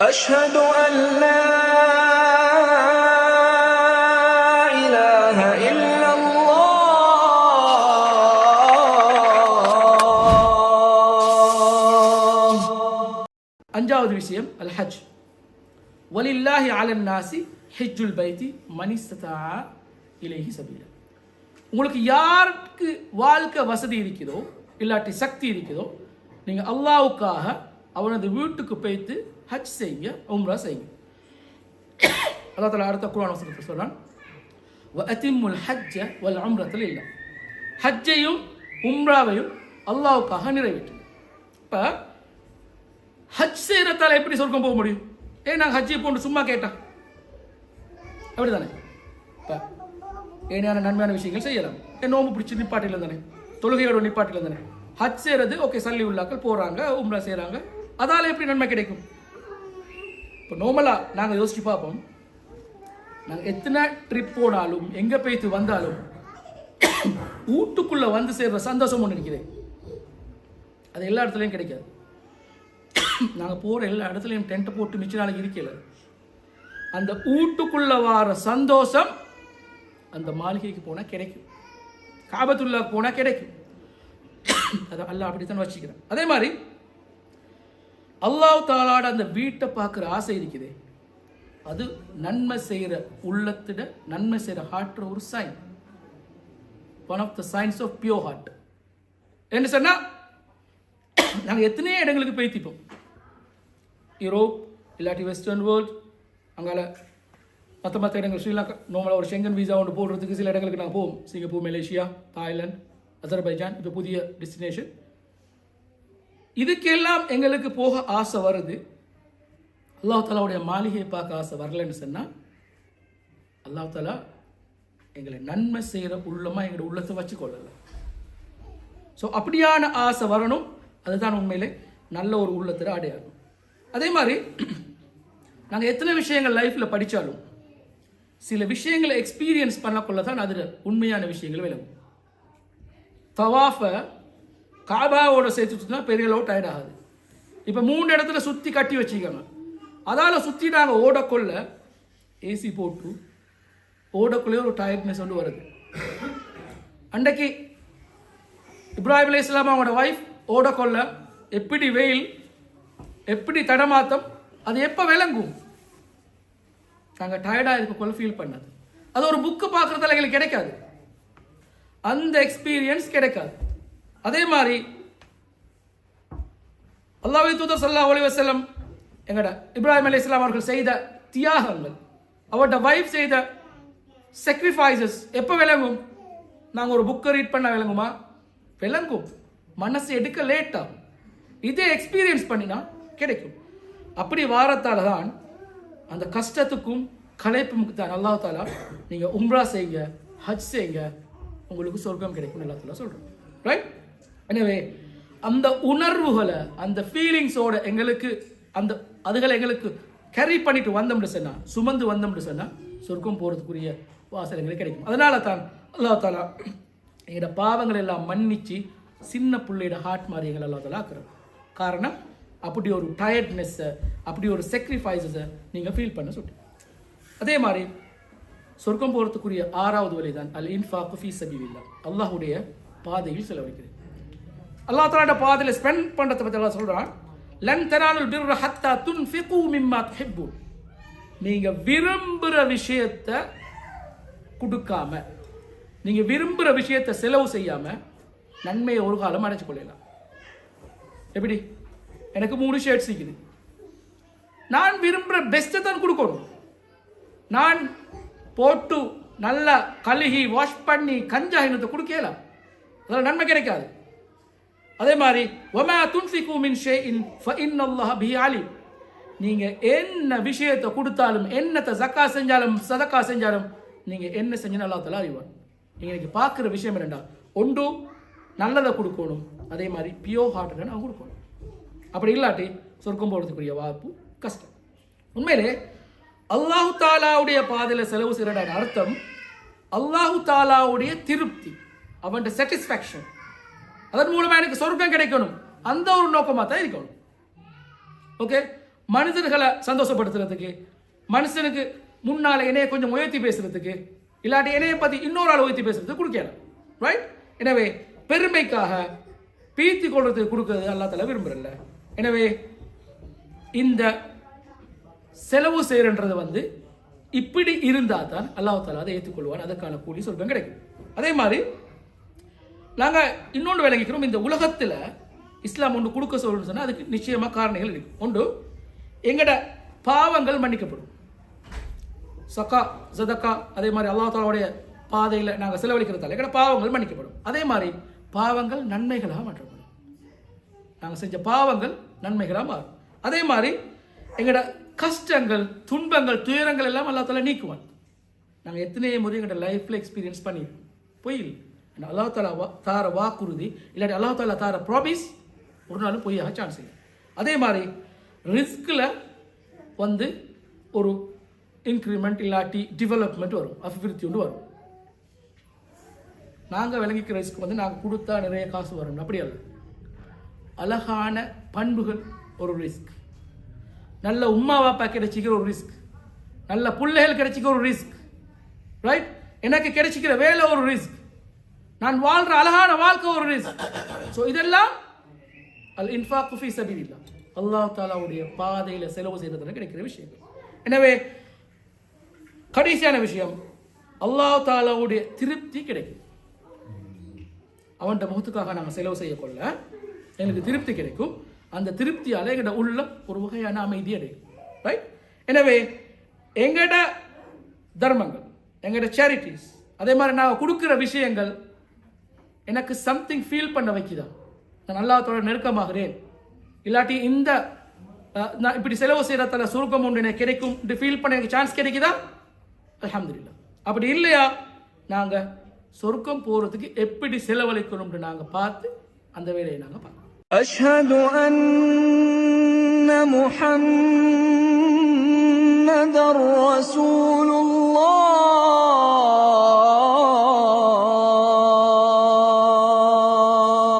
أشهد أن لا إله إلا الله அஞ்சாவது விஷயம் அல் ஹஜ் வலில்லாஹி அலன் நாசி ஹிஜ்ஜுல் பைத்தி மனிஸ்தா இலேஹி சபீல உங்களுக்கு யாருக்கு வாழ்க்கை வசதி இருக்குதோ இல்லாட்டி சக்தி இருக்குதோ நீங்கள் அல்லாவுக்காக அவனது வீட்டுக்கு போய்த்து ஹஜ் செய்யுங்க உம்ரா செய்யுங்க. அல்லா தலா அடுத்த குரான் வசனத்தை சொல்கிறான் வ ஹஜ்ஜ வல் அம்ரத்தில் இல்லை ஹஜ்ஜையும் உம்ராவையும் அல்லாவுக்காக நிறைவேற்றுங்க. இப்போ ஹஜ் செய்கிறதால எப்படி சொர்க்கம் போக முடியும்? ஏன் நாங்கள் ஹஜ்ஜை போன்று சும்மா கேட்டோம் அப்படி தானே இப்போ ஏனையான நன்மையான விஷயங்கள் செய்யலாம். ஏன் நோம்பு பிடிச்சி நிப்பாட்டில தானே? தொழுகையோட நிப்பாட்டியில் தானே? ஹஜ் செய்கிறது ஓகே சல்லி உள்ளாக்கள் போகிறாங்க உம்ரா செய்கிறாங்க அதால் எப்படி நன்மை கிடைக்கும்? இப்போ நார்மலாக நாங்கள் யோசிச்சு பார்ப்போம். நாங்கள் எத்தனை ட்ரிப் போனாலும் எங்கே போய்த்து வந்தாலும் வீட்டுக்குள்ளே வந்து சேர்ற சந்தோஷம் ஒன்று நினைக்கிறேன் அது எல்லா இடத்துலையும் கிடைக்காது. நாங்கள் போகிற எல்லா இடத்துலையும் டென்ட்டை போட்டு மிச்ச நாளைக்கு இருக்கல. அந்த வீட்டுக்குள்ளே வர சந்தோஷம் அந்த மாளிகைக்கு போனால் கிடைக்கும். காபத்துல்லா போனால் கிடைக்கும். அதை அல்ல அப்படித்தான் வச்சுக்கிறேன். அதே மாதிரி அல்லாஹ் தாலாட அந்த வீட்டை பார்க்குற ஆசை இருக்குதே. அது நன்மை செய்கிற உள்ளத்திட நன்மை செய்கிற ஹார்ட்ற ஒரு sign one of the signs of pure heart என்ன சொன்னால் நாங்கள் எத்தனையோ இடங்களுக்கு பேத்திப்போம் யூரோப் இல்லாட்டி வெஸ்டர்ன் வேர்ல்ட் அங்கால மற்ற மற்ற இடங்கள் ஸ்ரீலங்கா நார்மலாக ஒரு செங்கன் வீசா ஒன்று போடுறதுக்கு சில இடங்களுக்கு நாங்கள் போவோம். சிங்கப்பூர் மலேசியா தாய்லாந்து அசர்பைஜான் இப்போ புதிய டெஸ்டினேஷன் இதுக்கெல்லாம் எங்களுக்கு போக ஆசை வருது. அல்லாஹ் தாலாவுடைய மாளிகையை பார்க்க ஆசை வரலன்னு சொன்னால் அல்லாஹ் தாலா எங்களை நன்மை செய்கிற உள்ளமாக எங்களோட உள்ளத்தை வச்சுக்கொள்ளலாம் ஸோ அப்படியான ஆசை வரணும். அதுதான் உண்மையிலே நல்ல ஒரு உள்ளத்தில் அடையாளம். அதே மாதிரி நாங்கள் எத்தனை விஷயங்கள் லைஃப்பில் படித்தாலும் சில விஷயங்களை எக்ஸ்பீரியன்ஸ் பண்ணக்குள்ள தான் அதில் உண்மையான விஷயங்கள் விளங்கும். தவாஃபை காபாவோட சேர்த்து சுற்றினா பெரிய அளவு டயர்ட் ஆகுது. இப்போ மூணு இடத்துல சுற்றி கட்டி வச்சுக்கோங்க. அதால் சுற்றி நாங்கள் ஓடக்குள்ள ஏசி போட்டு ஓடக்குள்ளே ஒரு டயர்ட்னஸ் வந்து வருது. அன்றைக்கு இப்ராஹிம் அலி இஸ்லாம் அவங்களோட ஒய்ஃப் ஓடக்கொள்ள எப்படி வெயில் எப்படி தடமாத்தம் அது எப்போ விளங்கும்? நாங்கள் டயர்டாக இருக்கக்குள்ள ஃபீல் பண்ணது. அது ஒரு புக்கு பார்க்குறதால எங்களுக்கு கிடைக்காது. அந்த எக்ஸ்பீரியன்ஸ் கிடைக்காது. அதே மாதிரி அல்லாஹ் தூதர் சல்லா அலி வசலம் எங்கட இப்ராஹிம் அலி இஸ்லாம் அவர்கள் செய்த தியாகங்கள் அவரோட வைஃப் செய்த செக்ரிஃபைசஸ் எப்போ விளங்கும்? நாங்கள் ஒரு புக்கை ரீட் பண்ண விளங்குமா? விளங்கும். மனசு எடுக்க லேட் ஆகும். இதே எக்ஸ்பீரியன்ஸ் பண்ணினா கிடைக்கும். அப்படி வாரத்தால் தான் அந்த கஷ்டத்துக்கும் கலைப்புக்கு தான் அல்லா தாலா நீங்கள் உம்ரா செய்யுங்க ஹஜ் செய்யுங்க உங்களுக்கு சொர்க்கம் கிடைக்கும் அல்லா தாலா சொல்கிறோம் ரைட் எனவே அந்த உணர்வுகளை அந்த ஃபீலிங்ஸோட எங்களுக்கு அந்த அதுகளை எங்களுக்கு கேரி பண்ணிட்டு வந்தோம்னு சொன்னால் சுமந்து வந்தோம்னு சொன்னால் சொர்க்கம் போகிறதுக்குரிய வாசல் எங்களுக்கு கிடைக்கும். அதனால தான் அல்லா தாலா எங்களோட பாவங்கள் எல்லாம் மன்னிச்சு சின்ன பிள்ளையோட ஹார்ட் மாதிரி எங்களை அல்லா தாலா ஆக்குறோம் காரணம் அப்படி ஒரு டயர்ட்னஸ்ஸை அப்படி ஒரு sacrifices-அ நீங்கள் ஃபீல் பண்ண சொல்லி. அதே மாதிரி சொர்க்கம் போகிறதுக்குரிய ஆறாவது வழி தான் அல் இன்ஃபாக்கு ஃபீ இல்லை அல்லாஹுடைய பாதையில் செலவழிக்கிறது. அல்லாஹ் தஆலாட பாதையில் ஸ்பெண்ட் பண்ணுறதை பற்றி எல்லாம் சொல்கிறான் லன் தனாலுல் பிர்ர ஹத்தா துன்ஃபிகு மிம்மா துஹிப்பூன். நீங்கள் விரும்புகிற விஷயத்தை கொடுக்காம நீங்கள் விரும்புகிற விஷயத்தை செலவு செய்யாமல் நன்மையை ஒரு காலம் அடைச்சு கொள்ளலாம். எப்படி? எனக்கு மூணு ஷேர்ட் சிக்குது நான் விரும்புகிற பெஸ்ட்டை தான் கொடுக்கணும். நான் போட்டு நல்லா கழுகி வாஷ் பண்ணி கஞ்சா இன்னத்தை கொடுக்கலாம் அதில் நன்மை கிடைக்காது. அதே மாதிரி ஒமா துன்ஃபிகு மின் ஷே இன் ஃப இன் அல்லாஹ் பி அலி நீங்கள் என்ன விஷயத்தை கொடுத்தாலும் என்னத்தை ஜக்கா செஞ்சாலும் சதக்கா செஞ்சாலும் நீங்கள் என்ன செஞ்சாலும் அல்லா தலா அறிவார் நீங்கள் இன்றைக்கி பார்க்குற விஷயம் என்னண்டா? ஒன்று நல்லதை கொடுக்கணும். அதே மாதிரி பியோ ஹார்ட்டை நான் கொடுக்கணும். அப்படி இல்லாட்டி சொர்க்கம் போடுறதுக்குரிய வாய்ப்பு கஷ்டம். உண்மையிலே அல்லாஹு தாலாவுடைய பாதையில் செலவு செய்யற அர்த்தம் அல்லாஹு தாலாவுடைய திருப்தி அவன் சாட்டிஸ்ஃபேக்ஷன் அதன் மூலமாக எனக்கு சொர்க்கம் கிடைக்கணும். அந்த ஒரு நோக்கமாக தான் இருக்கணும். ஓகே மனிதர்களை சந்தோஷப்படுத்துறதுக்கு மனுஷனுக்கு முன்னால் என்னைய கொஞ்சம் உயர்த்தி பேசுறதுக்கு இல்லாட்டி என்னைய பற்றி இன்னொரு ஆள் உயர்த்தி பேசுறதுக்கு கொடுக்கலாம் ரைட் எனவே பெருமைக்காக பீத்தி கொள்றதுக்கு கொடுக்கறது அல்லா தலை விரும்புறல்ல. எனவே இந்த செலவு செய்கிறன்றது வந்து இப்படி இருந்தால் தான் அல்லாஹ் தாலா அதை ஏற்றுக்கொள்வான் அதற்கான கூலி சொல்பம் கிடைக்கும். அதே மாதிரி நாங்கள் இன்னொன்று விளங்கிக்கிறோம். இந்த உலகத்தில் இஸ்லாம் ஒன்று கொடுக்க சொல்லணும்னு சொன்னால் அதுக்கு நிச்சயமாக காரணங்கள் இருக்குது ஒன்று எங்கட பாவங்கள் மன்னிக்கப்படும். சக்கா ஜதக்கா அதே மாதிரி அல்லாஹ் தாலாவுடைய பாதையில் நாங்கள் செலவழிக்கிறதால எங்கட பாவங்கள் மன்னிக்கப்படும். அதே மாதிரி பாவங்கள் நன்மைகளாக மாற்றப்படும். நாங்கள் செஞ்ச பாவங்கள் நன்மைகளாக மாறும். அதே மாதிரி எங்களோட கஷ்டங்கள் துன்பங்கள் துயரங்கள் எல்லாம் அல்லா தாலா நீக்குவான். நாங்கள் எத்தனை முறை எங்களோட லைஃப்பில் எக்ஸ்பீரியன்ஸ் பண்ணியிருக்கோம் பொய் இல்லை. ஆனா தாலா வா தார வாக்குறுதி இல்லாட்டி அல்லா தாலா தார ப்ராமிஸ் ஒரு நாளும் பொய்யாக சான்ஸ் இல்லை. அதே மாதிரி ரிஸ்கில் வந்து ஒரு இன்க்ரிமெண்ட் இல்லாட்டி டெவலப்மெண்ட் வரும் அபிவிருத்தி ஒன்று வரும். நாங்கள் விளங்கிக்கிற ரிஸ்க் வந்து நாங்கள் கொடுத்தா நிறைய காசு வரும் அப்படி அல்ல. அழகான பண்புகள் ஒரு ரிஸ்க் நல்ல உம்மா வாப்பா கிடைச்சிக்கிற ஒரு ரிஸ்க் நல்ல பிள்ளைகள் கிடைச்சிக்கிற ஒரு ரிஸ்க் ரைட் எனக்கு கிடைச்சிக்கிற வேலை ஒரு ரிஸ்க் நான் வாழ்ற அழகான வாழ்க்கை ஒரு ரிஸ்க் ஸோ இதெல்லாம் அல் இன்ஃபா குஃபி சபீரில்லா அல்லா தாலாவுடைய பாதையில் செலவு செய்யறதுல கிடைக்கிற விஷயங்கள் எனவே கடைசியான விஷயம் அல்லாஹ் தாலாவுடைய திருப்தி கிடைக்கும். அவன்கிட்ட முகத்துக்காக நாங்கள் செலவு செய்யக்கொள்ள எங்களுக்கு திருப்தி கிடைக்கும். அந்த திருப்தியால் எங்களோட உள்ளம் ஒரு வகையான அமைதி அடையும். ரைட் எனவே எங்கட தர்மங்கள் எங்கட சேரிட்டிஸ் அதே மாதிரி நான் கொடுக்குற விஷயங்கள் எனக்கு சம்திங் ஃபீல் பண்ண வைக்குதா நான் அல்லாஹ்வோட நெருக்கமாகிறேன் இல்லாட்டி இந்த அஹ், நான் இப்படி செலவு செய்கிறதால சுருக்கம் ஒன்று எனக்கு கிடைக்கும் ஃபீல் பண்ண எனக்கு சான்ஸ் கிடைக்குதா அல்ஹம்துலில்லாஹ் அப்படி இல்லையா நாங்கள் சொர்க்கம் போகிறதுக்கு எப்படி செலவழிக்கணும்னு நாங்கள் பார்த்து அந்த வேலையை நாங்கள் பார்க்கணும் أشهد أن محمد رسول